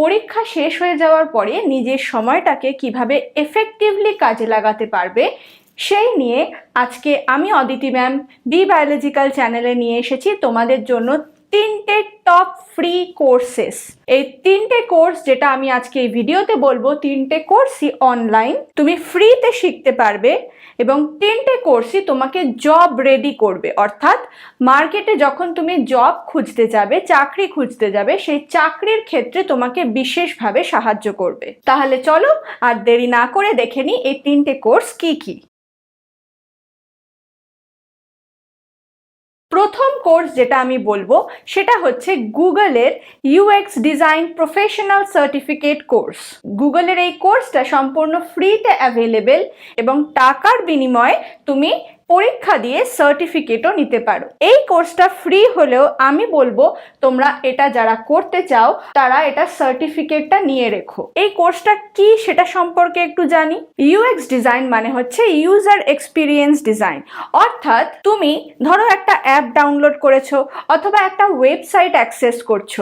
পরীক্ষা শেষ হয়ে যাওয়ার পরে নিজের সময়টাকে কীভাবে এফেক্টিভলি কাজে লাগাতে পারবে, সেই নিয়ে আজকে আমি অদিতি ম্যাম বি বায়োলজিক্যাল চ্যানেলে নিয়ে এসেছি। তোমাদের জন্য তিনটে টপ ফ্রি কোর্সেস এই তিনটে কোর্স যেটা আমি আজকে এই ভিডিওতে বলব, তিনটে কোর্সই অনলাইন তুমি ফ্রিতে শিখতে পারবে এবং তিনটে কোর্সই তোমাকে জব রেডি করবে। অর্থাৎ মার্কেটে যখন তুমি জব খুঁজতে যাবে, চাকরি খুঁজতে যাবে, সেই চাকরির ক্ষেত্রে তোমাকে বিশেষভাবে সাহায্য করবে। তাহলে চলো আর দেরি না করে দেখে নিই এই তিনটে কোর্স কি কি। প্রথম কোর্স যেটা আমি বলব, সেটা হচ্ছে গুগলের UX design professional certificate course গুগলের এই কোর্সটা সম্পূর্ণ ফ্রিতে অ্যাভেলেবেল এবং টাকার বিনিময়ে তুমি পরীক্ষা দিয়ে সার্টিফিকেটও নিতে পারো। এই কোর্সটা ফ্রি হলেও আমি বলব, তোমরা এটা যারা করতে চাও, তারা এটা সার্টিফিকেটটা নিয়ে রেখো। এই কোর্সটা কি সেটা সম্পর্কে একটু জানি। ইউএক্স ডিজাইন মানে হচ্ছে ইউজার এক্সপিরিয়েন্স ডিজাইন অর্থাৎ তুমি ধরো একটা অ্যাপ ডাউনলোড করেছ, অথবা একটা ওয়েবসাইট অ্যাক্সেস করছ।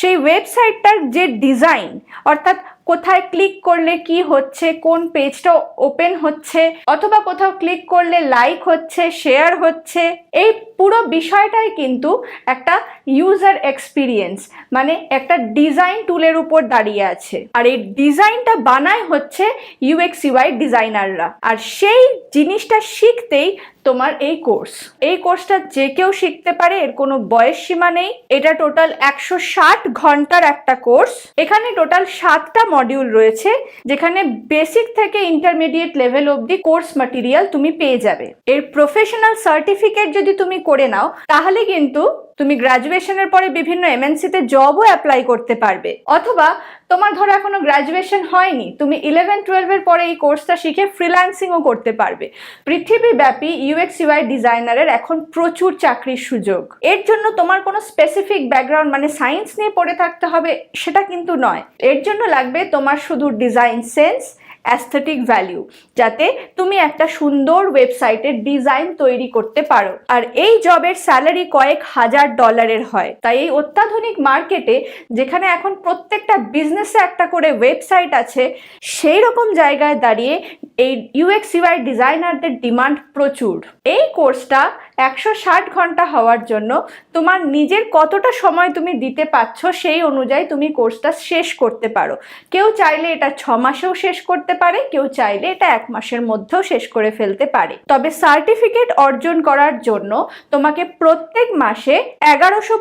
সেই ওয়েবসাইটটার যে ডিজাইন অর্থাৎ কোথায় ক্লিক করলে কি হচ্ছে, কোন পেজটা ওপেন হচ্ছে, অথবা কোথাও ক্লিক করলে লাইক হচ্ছে শেয়ার হচ্ছে, এই পুরো বিষয়টাই কিন্তু একটা ইউজার এক্সপিরিয়েন্স মানে একটা ডিজাইন টুলের উপর দাঁড়িয়ে আছে। আর এই ডিজাইনটা বানায় হচ্ছে ইউএক্স ইউআই ডিজাইনাররা আর সেই জিনিসটা শিখতেই তোমার এই কোর্স এই কোর্সটা যে কেউ শিখতে পারে, এর কোনো বয়স সীমা নেই। এটা টোটাল একশো ষাট ঘণ্টার একটা কোর্স এখানে টোটাল সাতটা মডিউল রয়েছে, যেখানে বেসিক থেকে ইন্টারমিডিয়েট লেভেল অবধি কোর্স মাটেরিয়াল তুমি পেয়ে যাবে। এর প্রফেশনাল সার্টিফিকেট যদি তুমি করে নাও, তাহলে কিন্তু তুমি গ্রাজুয়েশনের পরে বিভিন্ন এমএনসিতে জবও অ্যাপ্লাই করতে পারবে। অথবা তোমার ধরো এখনও গ্রাজুয়েশন হয়নি, তুমি ইলেভেন টুয়েলভের পরে এই কোর্সটা শিখে ফ্রিল্যান্সিংও করতে পারবে। পৃথিবীব্যাপী ইউএক্স ইউআই ডিজাইনারের এখন প্রচুর চাকরির সুযোগ। এর জন্য তোমার কোনো স্পেসিফিক ব্যাকগ্রাউন্ড মানে সায়েন্স নিয়ে পড়ে থাকতে হবে সেটা কিন্তু নয়। এর জন্য লাগবে তোমার শুধু ডিজাইন সেন্স অ্যাস্থেটিক ভ্যালিউ যাতে তুমি একটা সুন্দর ওয়েবসাইটের ডিজাইন তৈরি করতে পারো। আর এই জবের স্যালারি কয়েক হাজার ডলারের হয়। তাই এই অত্যাধুনিক মার্কেটে যেখানে এখন প্রত্যেকটা বিজনেসে একটা করে ওয়েবসাইট আছে সেই রকম জায়গায় দাঁড়িয়ে এই ইউএক্স ইউআই ডিজাইনারদের ডিমান্ড প্রচুর। এই কোর্সটা একশো ষাট ঘণ্টা হওয়ার জন্য তোমার নিজের কতটা সময় তুমি দিতে পারছ সেই অনুযায়ী তুমি কোর্সটা শেষ করতে পারো। কেউ চাইলে এটা ছ মাসেও শেষ করতে পারে, কেউ চাইলে এটা এক মাসের মধ্যেও শেষ করে ফেলতে পারে। তবে সার্টিফিকেট অর্জন করার জন্য তোমাকে প্রত্যেক মাসে এগারোশো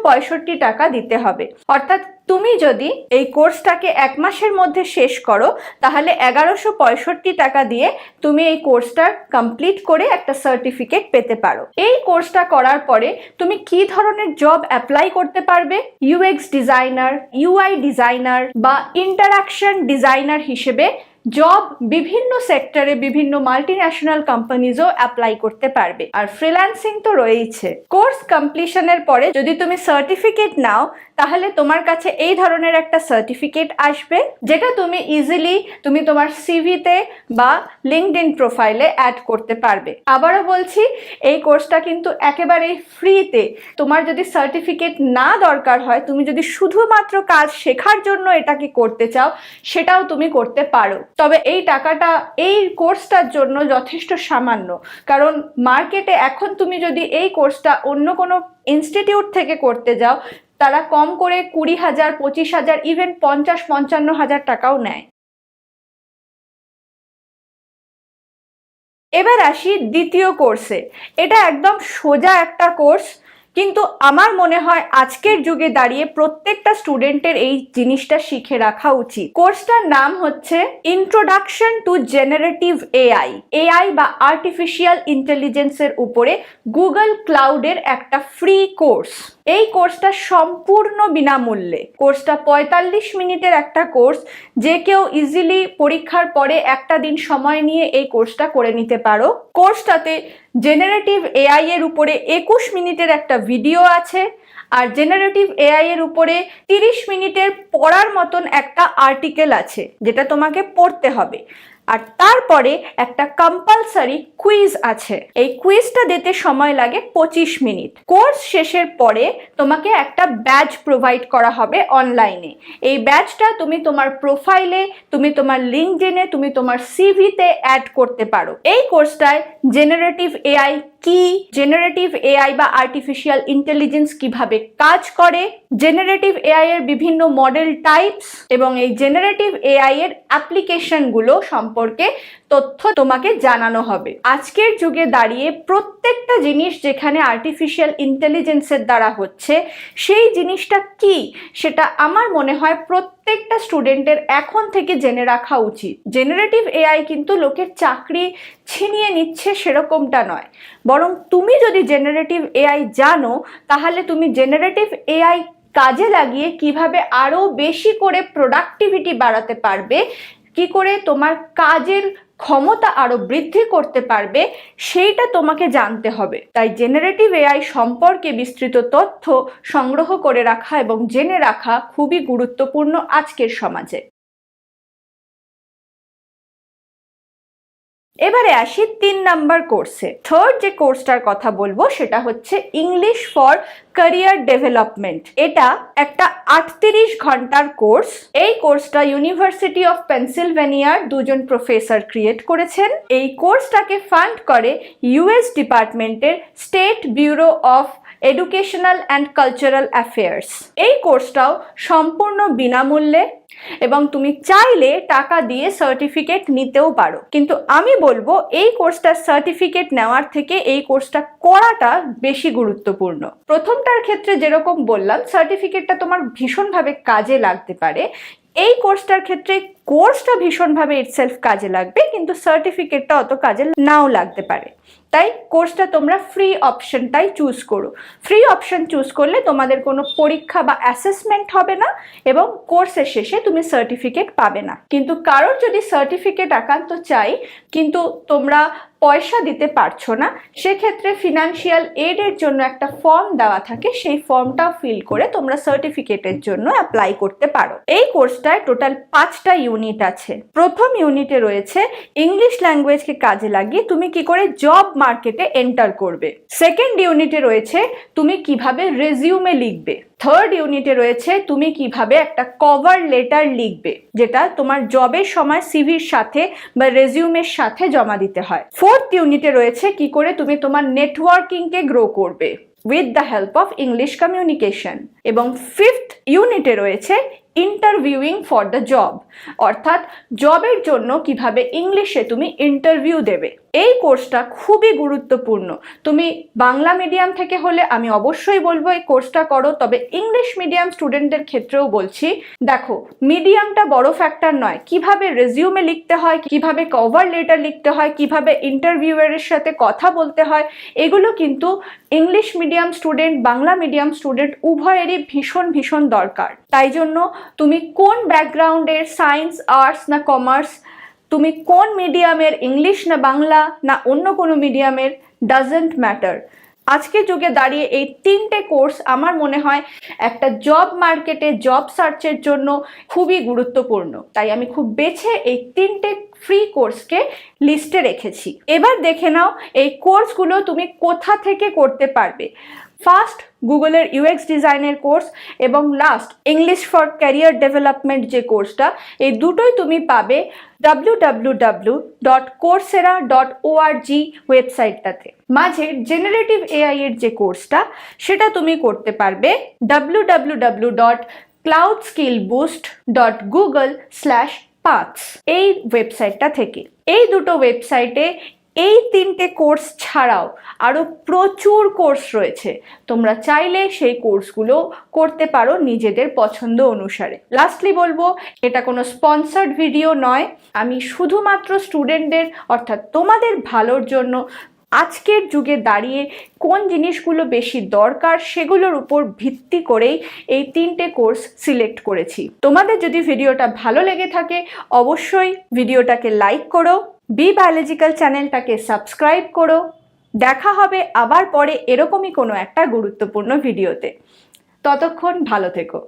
টাকা দিতে হবে। অর্থাৎ তুমি যদি এই কোর্সটাকে এক মাসের মধ্যে শেষ করো, তাহলে এগারোশো পঁয়ষট্টি টাকা দিয়ে তুমি এই কোর্সটা কমপ্লিট করে একটা সার্টিফিকেট পেতে পারো। এই কোর্সটা করার পরে তুমি কি ধরনের জব অ্যাপ্লাই করতে পারবে? ইউএক্স ডিজাইনার ইউআই ডিজাইনার বা ইন্টারাকশন ডিজাইনার হিসেবে জব বিভিন্ন সেক্টরে বিভিন্ন মাল্টি ন্যাশনাল কোম্পানিজও অ্যাপ্লাই করতে পারবে। আর ফ্রিল্যান্সিং তো রয়েইছে। কোর্স কমপ্লিশনের পরে যদি তুমি সার্টিফিকেট নাও তাহলে তোমার কাছে এই ধরনের একটা সার্টিফিকেট আসবে, যেটা তুমি ইজিলি তুমি তোমার সিভিতে বা লিঙ্কড ইন প্রোফাইলে অ্যাড করতে পারবে। আবারও বলছি, এই কোর্সটা কিন্তু একেবারেই ফ্রিতে তোমার যদি সার্টিফিকেট না দরকার হয়, তুমি যদি শুধুমাত্র কাজ শেখার জন্য এটাকে করতে চাও, সেটাও তুমি করতে পারো। তবে এই টাকাটা, এই কোর্সটার জন্য যথেষ্ট সামান্য। কারণ মার্কেটে এখন তুমি যদি এই কোর্সটা অন্য কোনো ইনস্টিটিউট থেকে করতে যাও তারা কম করে কুড়ি হাজার, পঁচিশ হাজার ইভেন পঞ্চাশ, পঞ্চান্ন হাজার টাকাও নেয়। এবার আসি দ্বিতীয় কোর্সে এটা একদম সোজা একটা কোর্স কিন্তু আমার মনে হয় আজকের যুগে দাঁড়িয়ে প্রত্যেকটা স্টুডেন্টের এই জিনিসটা শিখে রাখা উচিত। কোর্সটার নাম হচ্ছে introduction to generative AI AI বা আর্টিফিশিয়াল ইন্টেলিজেন্সের উপরে গুগল ক্লাউডের একটা ফ্রি কোর্স এই কোর্সটা সম্পূর্ণ বিনামূল্যে। কোর্সটা পঁয়তাল্লিশ মিনিটের একটা কোর্স, যে কেউ ইজিলি পরীক্ষার পরে একটা দিন সময় নিয়ে এই কোর্সটা করে নিতে পারো। কোর্সটাতে জেনারেটিভ এআই এর উপরে একুশ মিনিটের একটা ভিডিও আছে, আর জেনারেটিভ এআই এর উপরে তিরিশ মিনিটের পড়ার মতন একটা আর্টিকেল আছে, যেটা তোমাকে পড়তে হবে। আর তারপরে একটা কম্পালসারি কুইজ আছে। এই কুইজটা দিতে সময় লাগে পঁচিশ মিনিট। কোর্স শেষের পরে তোমাকে একটা ব্যাচ প্রোভাইড করা হবে অনলাইনে এই ব্যাচটা তুমি তোমার প্রোফাইলে তুমি তোমার লিঙ্কডিনে তুমি তোমার সিভিতে অ্যাড করতে পারো। এই কোর্সটায় জেনারেটিভ এআই কি জেনারেটিভ এআই বা আর্টিফিশিয়াল ইন্টেলিজেন্স কীভাবে কাজ করে? জেনারেটিভ এআই এর বিভিন্ন মডেল টাইপস এবং এই জেনারেটিভ এআই এর অ্যাপ্লিকেশনগুলো সম্পর্কে তথ্য তোমাকে জানানো হবে। আজকের যুগে দাঁড়িয়ে প্রত্যেকটা জিনিস যেখানে আর্টিফিশিয়াল ইন্টেলিজেন্সের দ্বারা হচ্ছে, সেই জিনিসটা কি? সেটা আমার মনে হয় প্রত্যেকটা স্টুডেন্টের এখন থেকে জেনে রাখা উচিত। জেনারেটিভ এআই কিন্তু লোকের চাকরি ছিনিয়ে নিচ্ছে সেরকমটা নয়। বরং তুমি যদি জেনারেটিভ এআই জানো, তাহলে তুমি জেনারেটিভ এআই কাজে লাগিয়ে কীভাবে আরও বেশি করে প্রোডাক্টিভিটি বাড়াতে পারবে কি করে তোমার কাজের ক্ষমতা আরও বৃদ্ধি করতে পারবে, সেইটা তোমাকে জানতে হবে। তাই জেনারেটিভ এআই সম্পর্কে বিস্তৃত তথ্য সংগ্রহ করে রাখা এবং জেনে রাখা খুবই গুরুত্বপূর্ণ আজকের সমাজে। এবারে আসি তিন নাম্বার কোর্সে থার্ড যে কোর্সটার কথা বলব, সেটা হচ্ছে ইংলিশ ফর ক্যারিয়ার ডেভেলপমেন্ট এটা একটা আটত্রিশ ঘণ্টার কোর্স এই কোর্সটা ইউনিভার্সিটি অফ পেনসিলভেনিয়ার দুজন প্রফেসর ক্রিয়েট করেছেন। এই কোর্সটাকে ফান্ড করে ইউএস ডিপার্টমেন্টের state bureau of educational and cultural affairs এই কোর্সটাও সম্পূর্ণ বিনামূল্যে এবং তুমি চাইলে টাকা দিয়ে সার্টিফিকেট নিতেও পারো। কিন্তু আমি বলব, এই কোর্সটার সার্টিফিকেট নেওয়ার থেকে এই কোর্সটা করাটা বেশি গুরুত্বপূর্ণ। প্রথমটার ক্ষেত্রে যেরকম বললাম সার্টিফিকেটটা তোমার ভীষণভাবে কাজে লাগতে পারে। এই কোর্সটার ক্ষেত্রে কোর্সটা ভীষণভাবে ইটসেলফ কাজে লাগবে, কিন্তু সার্টিফিকেটটা অত কাজে নাও লাগতে পারে। তাই কোর্সটা তোমরা ফ্রি অপশনটাই চুজ করো। ফ্রি অপশন চুজ করলে তোমাদের কোনো পরীক্ষা বা অ্যাসেসমেন্ট হবে না এবং কোর্সের শেষে তুমি সার্টিফিকেট পাবে না। কিন্তু কারোর যদি সার্টিফিকেট একান্ত চাই, কিন্তু তোমরা পয়সা দিতে পারছ না, সেক্ষেত্রে ফিনান্সিয়াল এডের জন্য একটা ফর্ম দেওয়া থাকে, সেই ফর্মটা ফিল করে তোমরা সার্টিফিকেটের জন্য অ্যাপ্লাই করতে পারো। এই কোর্সটায় টোটাল পাঁচটা ইউনিট আছে। প্রথম ইউনিটে রয়েছে ইংলিশ ল্যাঙ্গুয়েজকে কাজে লাগিয়ে তুমি কি করে জব মার্কেটে এন্টার করবে। সেকেন্ড ইউনিটে রয়েছে তুমি কীভাবে রেজিউমে লিখবে। থার্ড ইউনিটে রয়েছে তুমি কীভাবে একটা কভার লেটার লিখবে, যেটা তোমার জবের সময় সিভির সাথে বা রেজিউমের সাথে জমা দিতে হয়। ফোর্থ ইউনিটে রয়েছে কি করে তুমি তোমার নেটওয়ার্কিংকে গ্রো করবে with the help of English communication এবং ফিফথ ইউনিটে রয়েছে ইন্টারভিউইং ফর দ্য জব অর্থাৎ জবের জন্য কীভাবে ইংলিশে তুমি ইন্টারভিউ দেবে। এই কোর্সটা খুবই গুরুত্বপূর্ণ। তুমি বাংলা মিডিয়াম থেকে হলে আমি অবশ্যই বলব এই কোর্সটা করো, তবে ইংলিশ মিডিয়াম স্টুডেন্টদের ক্ষেত্রেও বলছি, দেখো মিডিয়ামটা বড় ফ্যাক্টর নয়। কীভাবে রেজিউমে লিখতে হয়, কীভাবে কভার লেটার লিখতে হয়, কীভাবে ইন্টারভিউয়ারের সাথে কথা বলতে হয়, এগুলো কিন্তু English medium student Bangla medium student উভয়েরই ভীষণ ভীষণ দরকার। তাই জন্য তুমি কোন ব্যাকগ্রাউন্ডের সায়েন্স আর্টস না কমার্স তুমি কোন মিডিয়ামের ইংলিশ না বাংলা না অন্য কোনো মিডিয়ামের ডাজেন্ট ম্যাটার আজকের যুগে দাঁড়িয়ে এই তিনটে কোর্স আমার মনে হয় একটা জব মার্কেটে জব সার্চের জন্য খুবই গুরুত্বপূর্ণ। তাই আমি খুব বেছে এই তিনটে ফ্রি কোর্সকে লিস্টে রেখেছি। এবার দেখে নাও এই কোর্সগুলো তুমি কোথা থেকে করতে পারবে। ফার্স্ট গুগলের ইউএক্স ডিজাইনের কোর্স এবং last English for career development যে কোর্সটা, এই দুটোই তুমি পাবে W W dot Coursera dot ওয়েবসাইটটাতে মাঝের জেনারেটিভ এআই এর যে কোর্সটা, সেটা তুমি করতে পারবে W W dot cloud skill boost dot Google slash এই ওয়েবসাইটটা থেকে এই দুটো ওয়েবসাইটে এই তিনটে কোর্স ছাড়াও আরও প্রচুর কোর্স রয়েছে। তোমরা চাইলে সেই কোর্সগুলো করতে পারো নিজেদের পছন্দ অনুসারে। লাস্টলি বলব, এটা কোনো স্পন্সার্ড ভিডিও নয়। আমি শুধুমাত্র স্টুডেন্টদের অর্থাৎ তোমাদের ভালোর জন্য আজকের যুগে দাঁড়িয়ে কোন জিনিসগুলো বেশি দরকার সেগুলোর উপর ভিত্তি করেই এই তিনটে কোর্স সিলেক্ট করেছি। তোমাদের যদি ভিডিওটা ভালো লেগে থাকে, অবশ্যই ভিডিওটাকে লাইক করো। বি বায়োলজিক্যাল চ্যানেলটাকে সাবস্ক্রাইব করো। দেখা হবে আবার পরে এরকমই কোনো একটা গুরুত্বপূর্ণ ভিডিওতে। ততক্ষণ ভালো থেকো।